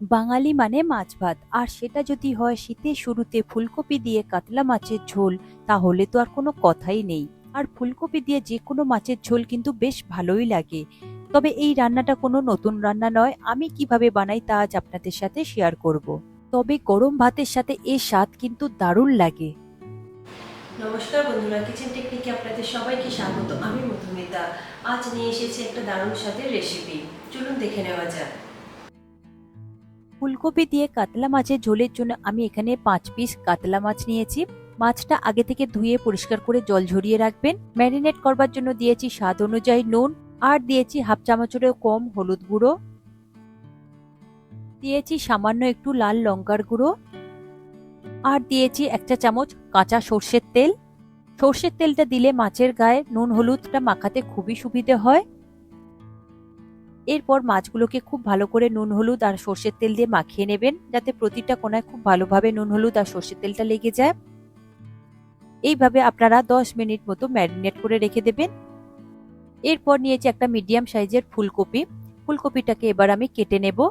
বাঙালি মানে মাছ ভাত। আর সেটা যদি হয় শীতের শুরুতে ফুলকপি দিয়ে কাতলা মাছের ঝোল, তাহলে তো আর কোনো কথাই নেই। আর ফুলকপি দিয়ে যে কোনো মাছের ঝোল কিন্তু বেশ ভালোই লাগে। তবে এই রান্নাটা কোনো নতুন রান্না নয়, আমি কীভাবে বানাই তা আজ আপনাদের সাথে শেয়ার করব। তবে গরম ভাতের সাথে এর স্বাদ কিন্তু দারুণ লাগে। নমস্কার বন্ধুরা কিচেন টেকনিকে আপনাদের সবাইকে স্বাগত। আমি মধুমিতা। আজ নিয়ে এসেছি একটা দারুণ স্বাদের রেসিপি চলুন দেখে নেওয়া যাক। ফুলকপি দিয়ে কাতলা মাছের ঝোলের জন্য আমি এখানে পাঁচ পিস কাতলা মাছ নিয়েছি। মাছটা আগে থেকে ধুয়ে পরিষ্কার করে জল ঝরিয়ে রাখবেন। ম্যারিনেট করবার জন্য দিয়েছি স্বাদ অনুযায়ী নুন আর দিয়েছি হাফ চামচেরও কম হলুদ গুঁড়ো। দিয়েছি সামান্য একটু লাল লঙ্কার গুঁড়ো। আর দিয়েছি একটা চামচ কাঁচা সর্ষের তেল। সর্ষের তেলটা দিলে মাছের গায়ে নুন হলুদটা মাখাতে খুবই সুবিধে হয়। এরপর মাছগুলোকে খুব ভালো করে নুন, হলুদ আর সর্ষের তেল দিয়ে মাখিয়ে নেবেন, যাতে প্রতিটা কোনায় খুব ভালোভাবে নুন, হলুদ আর সর্ষের তেলটা লেগে যায়। এইভাবে আপনারা দশ মিনিট মতো ম্যারিনেট করে রেখে দেবেন। এরপর নিয়েছি একটা মিডিয়াম সাইজের ফুলকপি। ফুলকপিটাকে এবার আমি কেটে নেব।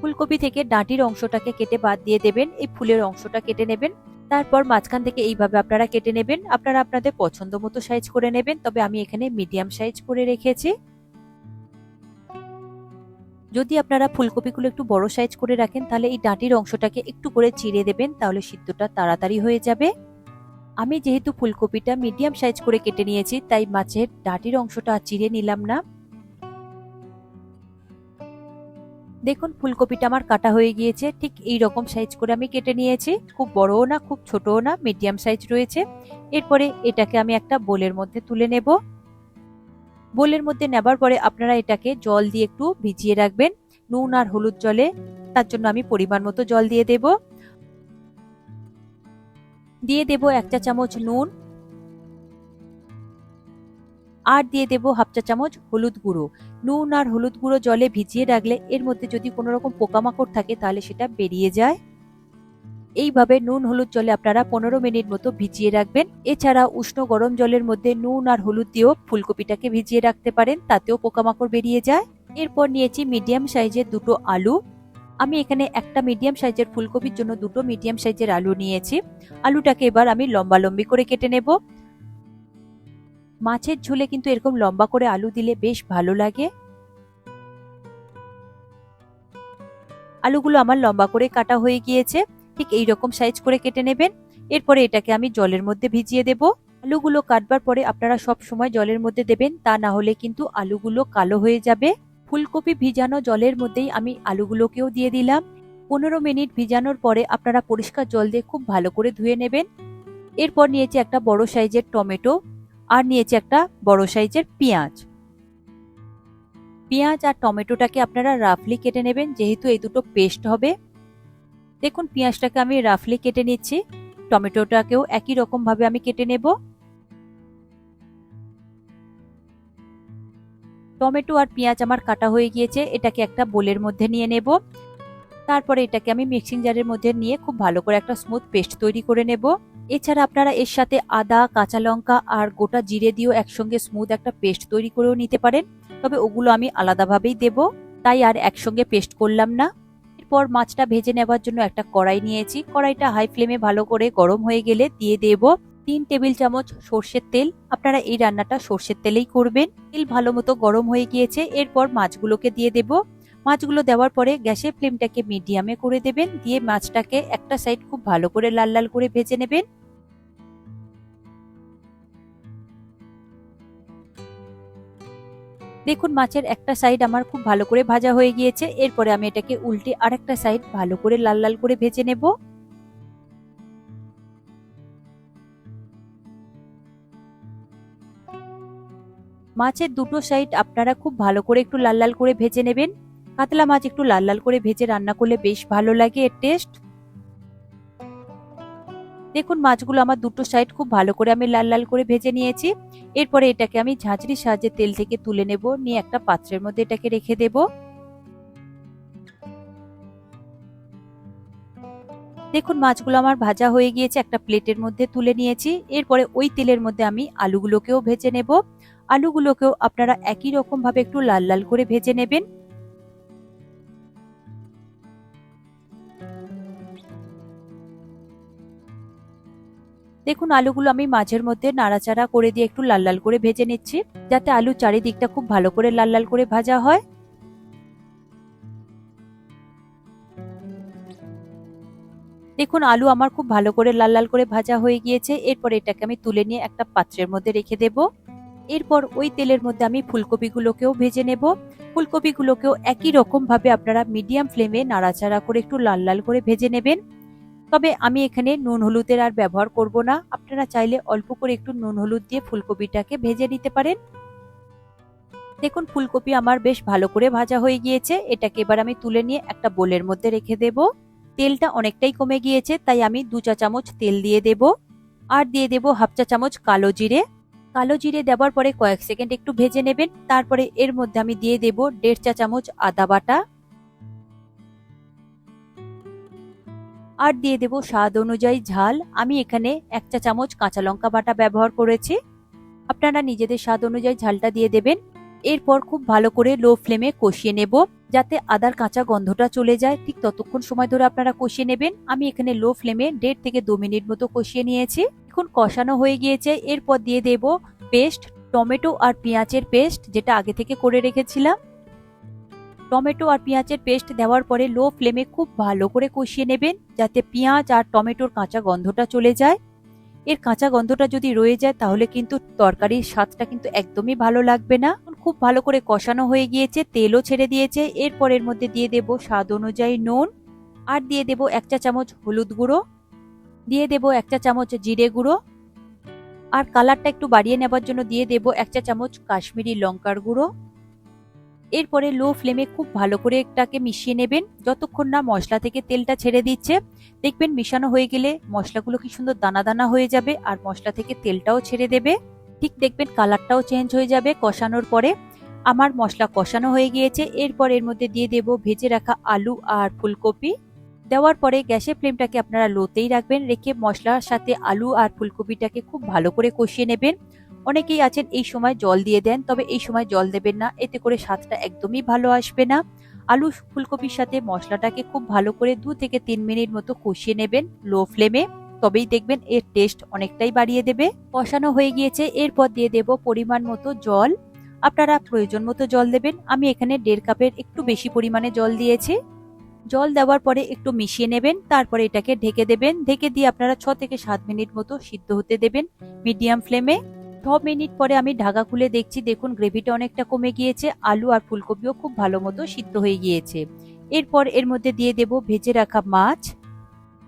ফুলকপি থেকে ডাঁটির অংশটাকে কেটে বাদ দিয়ে দেবেন। এই ফুলের অংশটা কেটে নেবেন। তারপর মাঝখান থেকে এইভাবে আপনারা কেটে নেবেন। আপনারা আপনাদের পছন্দ মতো সাইজ করে নেবেন, তবে আমি এখানে মিডিয়াম সাইজ করে রেখেছি। যদি আপনারা ফুলকপিগুলো একটু বড় সাইজ করে রাখেন, তাহলে এই ডাঁটির অংশটাকে একটু করে চিড়ে দেবেন, তাহলে সিদ্ধটা তাড়াতাড়ি হয়ে যাবে। আমি যেহেতু ফুলকপিটা মিডিয়াম সাইজ করে কেটে নিয়েছি, তাই মাছের ডাঁটির অংশটা চিড়ে নিলাম না। দেখুন, ফুলকপিটা আমার কাটা হয়ে গিয়েছে। ঠিক এই রকম সাইজ করে আমি কেটে নিয়েছি। খুব বড়ও না, খুব ছোটও না মিডিয়াম সাইজ রয়েছে। এরপরে এটাকে আমি একটা বোলের মধ্যে তুলে নেব। বোলের মধ্যে নেবার পরে আপনারা এটাকে জল দিয়ে একটু ভিজিয়ে রাখবেন, নুন আর হলুদ জলে। তার জন্য আমি পরিমাণ মতো জল দিয়ে দেব। দিয়ে দেব এক চা চামচ নুন। আর দিয়ে দেব হাফ চা চামচ হলুদ গুঁড়ো। নুন আর হলুদ গুঁড়ো জলে ভিজিয়ে রাখলে এর মধ্যে যদি কোনো রকম পোকামাকড় থাকে তাহলে সেটা বেরিয়ে যায়। এইভাবে নুন হলুদ জলে আপনারা পনেরো মিনিট মতো ভিজিয়ে রাখবেন। এছাড়া উষ্ণ গরম জলের মধ্যে নুন আর হলুদ দিয়েও ফুলকপিটাকে ভিজিয়ে রাখতে পারেন, তাতেও পোকামাকড় বেরিয়ে যায়। এরপর নিয়েছি মিডিয়াম সাইজের দুটো আলু। আমি এখানে একটা মিডিয়াম সাইজের ফুলকপির জন্য দুটো মিডিয়াম সাইজের আলু নিয়েছি। আলুটাকে এবার আমি লম্বা লম্বি করে কেটে নেব। মাছের ঝোলে কিন্তু এরকম লম্বা করে আলু দিলে বেশ ভালো লাগে। আলুগুলো আমার লম্বা করে কাটা হয়ে গিয়েছে, ঠিক এই রকম সাইজ করে কেটে নেবেন। এরপরে এটাকে আমি জলের মধ্যে ভিজিয়ে দেব। আলুগুলো কাটবার পরে আপনারা সব সময় জলের মধ্যে দেবেন, তা না হলে কিন্তু আলুগুলো কালো হয়ে যাবে। ফুলকপি ভিজানো জলের মধ্যেই আমি আলুগুলোকেও দিয়ে দিলাম। পনেরো মিনিট ভিজানোর পরে আপনারা পরিষ্কার জল দিয়ে খুব ভালো করে ধুয়ে নেবেন। এরপর নিয়েছি একটা বড় সাইজের টমেটো। আর নিয়েছি একটা বড় সাইজের পেঁয়াজ। পেঁয়াজ আর টমেটোটাকে আপনারা রাফলি কেটে নেবেন, যেহেতু এই দুটো পেস্ট হবে। দেখুন, পেঁয়াজটাকে আমি রাফলি কেটে নিচ্ছি। টমেটোটাকেও একই রকম ভাবে আমি কেটে নেব। টমেটো আর পেঁয়াজ আমার কাটা হয়ে গিয়েছে, এটাকে একটা বোলের মধ্যে নিয়ে নেব। তারপরে এটাকে আমি মিক্সিং জারের মধ্যে নিয়ে খুব ভালো করে একটা স্মুথ পেস্ট তৈরি করে নেব। এছাড়া আপনারা এর সাথে আদা, কাঁচা লঙ্কা আর গোটা জিরে দিয়েও একসঙ্গে স্মুথ একটা পেস্ট তৈরি করেও নিতে পারেন। তবে ওগুলো আমি আলাদাভাবেই দেব। তাই আর একসঙ্গে পেস্ট করলাম না। এরপর মাছটা ভেজে নেবার জন্য একটা কড়াই নিয়েছি। কড়াইটা হাই ফ্লেমে ভালো করে গরম হয়ে গেলে দিয়ে দেব তিন টেবিল চামচ সর্ষের তেল। আপনারা এই রান্নাটা সর্ষের তেলেই করবেন। তেল ভালো মতো গরম হয়ে গিয়েছে। এরপর মাছগুলোকে দিয়ে দেব। মাছগুলো দেওয়ার পরে গ্যাসের ফ্লেমটাকে মিডিয়ামে করে দেবেন, দিয়ে মাছটাকে একটা সাইড খুব ভালো করে লাল লাল করে ভেজে নেবেন। দেখুন, মাছের একটা সাইড আমার খুব ভালো করে ভাজা হয়ে গিয়েছে। এরপরে আমি এটাকে উল্টে আরেকটা সাইড ভালো করে লাল লাল করে ভেজে নেব। মাছের দুটো সাইড আপনারা খুব ভালো করে একটু লাল লাল করে ভেজে নেবেন। কাতলা মাছ একটু লাল লাল করে ভেজে রান্না করলে বেশ ভালো লাগে এর টেস্ট। দেখুন, মাছগুলো আমার দুটো সাইড খুব ভালো করে আমি লাল লাল করে ভেজে নিয়েছি। এরপরে এটাকে আমি ঝাঁঝরির সাহায্যে তেল থেকে তুলে নেব, নিয়ে একটা পাত্রের মধ্যে এটাকে রেখে দেব। দেখুন, মাছগুলো আমার ভাজা হয়ে গিয়েছে, একটা প্লেটের মধ্যে তুলে নিয়েছি। এরপরে ওই তেলের মধ্যে আমি আলুগুলোকেও ভেজে নেব। আলুগুলোকেও আপনারা একই রকম ভাবে একটু লাল লাল করে ভেজে নেবেন। দেখুন, আলুগুলো আমি মাঝের মধ্যে নাড়াচাড়া করে দিয়ে একটু লাল লাল করে ভেজে নিচ্ছি, যাতে আলু চারিদিকটা খুব ভালো করে লাল লাল করে ভাজা হয়। দেখুন, আলু আমার খুব ভালো করে লাল লাল করে ভাজা হয়ে গিয়েছে, এরপর এটাকে আমি তুলে নিয়ে একটা পাত্রের মধ্যে রেখে দেব। এরপর ওই তেলের মধ্যে আমি ফুলকপিগুলোকেও ভেজে নেব। ফুলকপিগুলোকেও একই রকম ভাবে আপনারা মিডিয়াম ফ্লেমে নাড়াচাড়া করে একটু লাল লাল করে ভেজে নেবেন। তবে আমি এখানে নুন হলুদের আর ব্যবহার করব না। আপনারা চাইলে অল্প করে একটু নুন হলুদ দিয়ে ফুলকপিটাকে ভেজে নিতে পারেন। দেখুন, ফুলকপি আমার বেশ ভালো করে ভাজা হয়ে গিয়েছে। এটাকে এবার আমি তুলে নিয়ে একটা বোলের মধ্যে রেখে দেব। তেলটা অনেকটাই কমে গিয়েছে, তাই আমি দু চা চামচ তেল দিয়ে দেব। আর দিয়ে দেব হাফ চা চামচ কালো জিরে। কালো জিরে দেওয়ার পরে কয়েক সেকেন্ড একটু ভেজে নেবেন। তারপরে এর মধ্যে আমি দিয়ে দেব দেড় চা চামচ আদা বাটা। আর দিয়ে দেব স্বাদ অনুযায়ী ঝাল। আমি এখানে এক চা চামচ কাঁচা লঙ্কা বাটা ব্যবহার করেছি। আপনারা নিজেদের স্বাদ অনুযায়ী ঝালটা দিয়ে দেবেন। এরপর খুব ভালো করে লো ফ্লেমে কষিয়ে নেব, যাতে আদার কাঁচা গন্ধটা চলে যায়। ঠিক ততক্ষণ সময় ধরে আপনারা কষিয়ে নেবেন। আমি এখানে লো ফ্লেমে দেড় থেকে দু মিনিট মতো কষিয়ে নিয়েছি। এখন কষানো হয়ে গিয়েছে। এরপর দিয়ে দেব পেস্ট, টমেটো আর পেঁয়াজের পেস্ট, যেটা আগে থেকে করে রেখেছিলাম। টমেটো আর পেঁয়াজের পেস্ট দেওয়ার পরে লো ফ্লেমে খুব ভালো করে কষিয়ে নেবেন, যাতে পেঁয়াজ আর টমেটোর কাঁচা গন্ধটা চলে যায়। এর কাঁচা গন্ধটা যদি রয়ে যায়, তাহলে কিন্তু তরকারির স্বাদটা কিন্তু একদমই ভালো লাগবে না। খুব ভালো করে কষানো হয়ে গিয়েছে, তেলও ছেড়ে দিয়েছে। এরপর এর মধ্যে দিয়ে দেব স্বাদ অনুযায়ী নুন, আর দিয়ে দেব এক চা চামচ হলুদ গুঁড়ো, দিয়ে দেব এক চা চামচ জিরে গুঁড়ো, আর কালারটা একটু বাড়িয়ে নেবার জন্য দিয়ে দেব এক চা চামচ কাশ্মীরি লঙ্কার গুঁড়ো। এরপরে লো ফ্লেমে খুব ভালো করে এটাকে মিশিয়ে নেবেন। যতক্ষণ না মশলা থেকে তেলটা ছেড়ে দিচ্ছে, দেখবেন মিশানো হয়ে গেলে মশলাগুলো কি সুন্দর দানা দানা হয়ে যাবে আর মশলা থেকে তেলটাও ছেড়ে দেবে। ঠিক দেখবেন কালারটাও চেঞ্জ হয়ে যাবে কষানোর পরে। আমার মশলা কষানো হয়ে গিয়েছে। এরপর এর মধ্যে দিয়ে দেব ভেজে রাখা আলু আর ফুলকপি। দেওয়ার পরে গ্যাসের ফ্লেমটাকে আপনারা লোতেই রাখবেন। রেখে মশলার সাথে আলু আর ফুলকপিটাকে খুব ভালো করে কষিয়ে নেবেন। অনেকেই আছেন এই সময় জল দিয়ে দেন, তবে এই সময় জল দেবেন না। এতে করে স্বাদটা একদমই ভালো আসবে না। আলু ফুলকপির সাথে মশলাটাকে খুব ভালো করে দু থেকে তিন মিনিট মতো কষিয়ে নেবেন লো ফ্লেমে। তবেই দেখবেন এর টেস্ট অনেকটাই বাড়িয়ে দেবে। কষানো হয়ে গিয়েছে, এরপর দিয়ে দেব পরিমাণ মতো জল। আপনারা প্রয়োজন মতো জল দেবেন। আমি এখানে দেড় কাপের একটু বেশি পরিমাণে জল দিয়েছি। জল দেওয়ার পরে একটু মিশিয়ে নেবেন, তারপরে এটাকে ঢেকে দেবেন। ঢেকে দিয়ে আপনারা ছ থেকে সাত মিনিট মতো সিদ্ধ হতে দেবেন মিডিয়াম ফ্লেমে। ছ মিনিট পরে আমি ঢাকা খুলে দেখছি, দেখুন গ্রেভিটা অনেকটা কমে গিয়েছে, আলু আর ফুলকপিও খুব ভালো মতো সিদ্ধ হয়ে গিয়েছে। এরপর এর মধ্যে দিয়ে দেব ভেজে রাখা মাছ।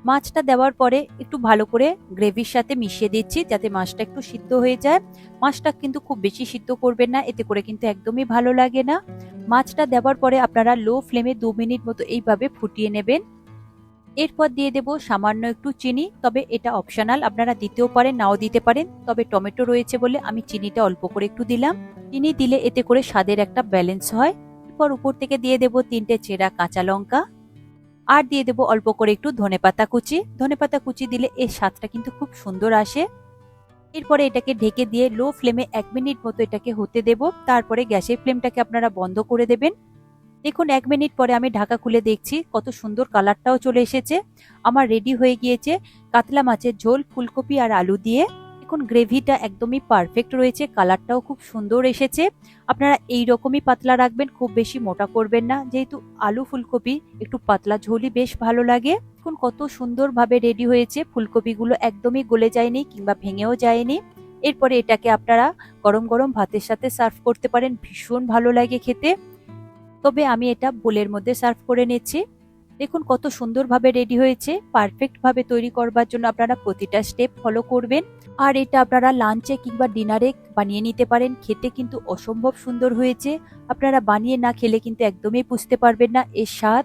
মাছটা দেওয়ার পরে একটু ভালো করে গ্রেভির সাথে মিশিয়ে দিচ্ছি যাতে মাছটা একটু সিদ্ধ হয়ে যায়। মাছটা কিন্তু খুব বেশি সিদ্ধ করবেন না, এতে করে কিন্তু একদমই ভালো লাগে না। মাছটা দেওয়ার পরে আপনারা লো ফ্লেমে দু মিনিট মতো এইভাবে ফুটিয়ে নেবেন। এরপর দিয়ে দেব সামান্য একটু চিনি, তবে এটা অপশনাল আপনারা দিতেও পারেন, নাও দিতে পারেন, তবে টমেটো রয়েছে বলে আমি চিনিটা অল্প করে একটু দিলাম। চিনি দিলে এতে করে স্বাদের একটা ব্যালেন্স হয়। এরপর উপর থেকে দিয়ে দেব তিনটে চেরা কাঁচা লঙ্কা, আর দিয়ে দেব অল্প করে একটু ধনেপাতা কুচি। ধনেপাতা কুচি দিলে এর স্বাদটা কিন্তু খুব সুন্দর আসে। এরপরে এটাকে ঢেকে দিয়ে লো ফ্লেমে এক মিনিট মতো এটাকে হতে দেব। তারপরে গ্যাসের ফ্লেমটাকে আপনারা বন্ধ করে দেবেন। দেখুন, এক মিনিট পরে আমি ঢাকা খুলে দেখছি, কত সুন্দর কালারটাও চলে এসেছে। আমার রেডি হয়ে গিয়েছে কাতলা মাছের ঝোল, ফুলকপি আর আলু দিয়ে। দেখুন গ্রেভিটা একদমই পারফেক্ট রয়েছে, কালারটাও খুব সুন্দর এসেছে। আপনারা এই রকমই পাতলা রাখবেন, খুব বেশি মোটা করবেন না। যেহেতু আলু, ফুলকপি, একটু পাতলা ঝোলই বেশ ভালো লাগে। দেখুন, কত সুন্দরভাবে রেডি হয়েছে, ফুলকপিগুলো একদমই গলে যায়নি কিংবা ভেঙেও যায়নি। এরপরে এটাকে আপনারা গরম গরম ভাতের সাথে সার্ভ করতে পারেন, ভীষণ ভালো লাগে খেতে। তবে আমি এটা বোলের মধ্যে সার্ভ করে নিচ্ছি। দেখুন কত সুন্দরভাবে রেডি হয়েছে, পারফেক্টভাবে তৈরি করবার জন্য আপনারা প্রতিটা স্টেপ ফলো করবেন। আর এটা আপনারা লাঞ্চে কিংবা ডিনারে বানিয়ে নিতে পারেন, খেতে কিন্তু অসম্ভব সুন্দর হয়েছে। আপনারা বানিয়ে না খেলে কিন্তু একদমই বুঝতে পারবেন না। এর স্বাদ